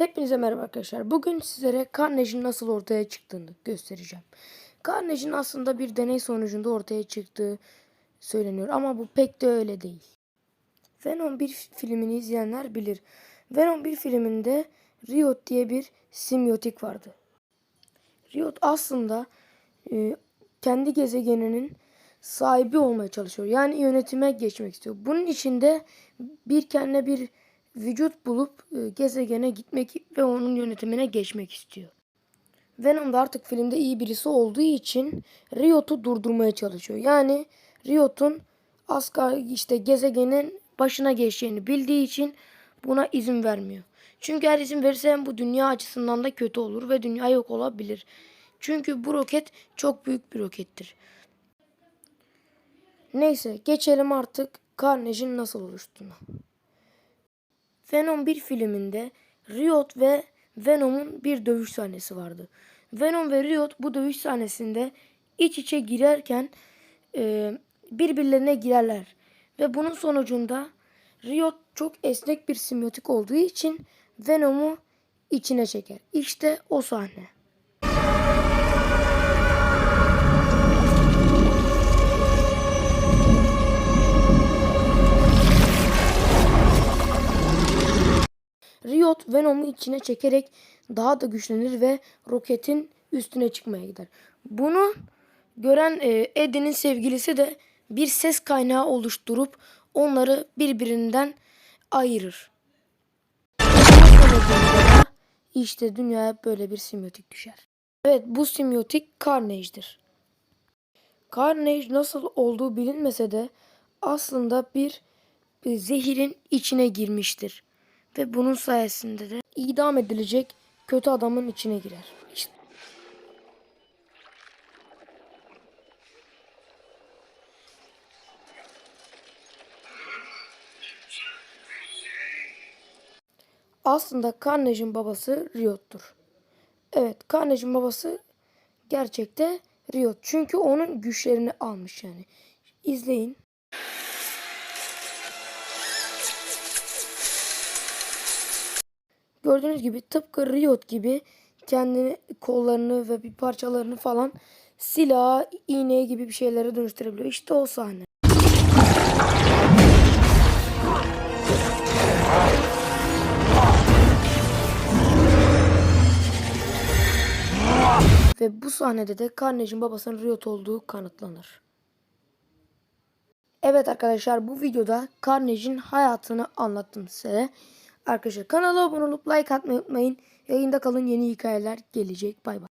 Hepinize merhaba arkadaşlar. Bugün sizlere Carnage'in nasıl ortaya çıktığını göstereceğim. Carnage'in aslında bir deney sonucunda ortaya çıktığı söyleniyor ama bu pek de öyle değil. Venom 1 filmini izleyenler bilir. Venom 1 filminde Riot diye bir simyotik vardı. Riot aslında e, kendi gezegeninin sahibi olmaya çalışıyor. Yani yönetime geçmek istiyor. Bunun içinde bir kendine bir vücut bulup e, gezegene gitmek ve onun yönetimine geçmek istiyor. Venom da artık filmde iyi birisi olduğu için Riot'u durdurmaya çalışıyor. Yani Riot'un Asgard işte gezegenin başına geçeceğini bildiği için buna izin vermiyor. Çünkü eğer izin verirse bu dünya açısından da kötü olur ve dünya yok olabilir. Çünkü bu roket çok büyük bir rokettir. Neyse geçelim artık Carnage'in nasıl oluştuğuna. Venom 1 filminde Riot ve Venom'un bir dövüş sahnesi vardı. Venom ve Riot bu dövüş sahnesinde iç içe girerken e, birbirlerine girerler. Ve bunun sonucunda Riot çok esnek bir simyotik olduğu için Venom'u içine çeker. İşte o sahne. Riot Venom'u içine çekerek daha da güçlenir ve roketin üstüne çıkmaya gider. Bunu gören e, Eddie'nin sevgilisi de bir ses kaynağı oluşturup onları birbirinden ayırır. İşte dünyaya böyle bir simyotik düşer. Evet bu simyotik Carnage'dir. Carnage nasıl olduğu bilinmese de aslında bir, bir zehirin içine girmiştir. Ve bunun sayesinde de idam edilecek kötü adamın içine girer. İşte. Aslında Carnage'in babası Riot'tur. Evet, Carnage'in babası gerçekte Riot. Çünkü onun güçlerini almış yani. İzleyin. Gördüğünüz gibi tıpkı Riot gibi kendini kollarını ve bir parçalarını falan silah, iğne gibi bir şeylere dönüştürebiliyor. İşte o sahne. Ve bu sahnede de Carnage'in babasının Riot olduğu kanıtlanır. Evet arkadaşlar bu videoda Carnage'in hayatını anlattım size. Arkadaşlar kanala abone olup like atmayı unutmayın. Yayında kalın yeni hikayeler gelecek. Bay bay.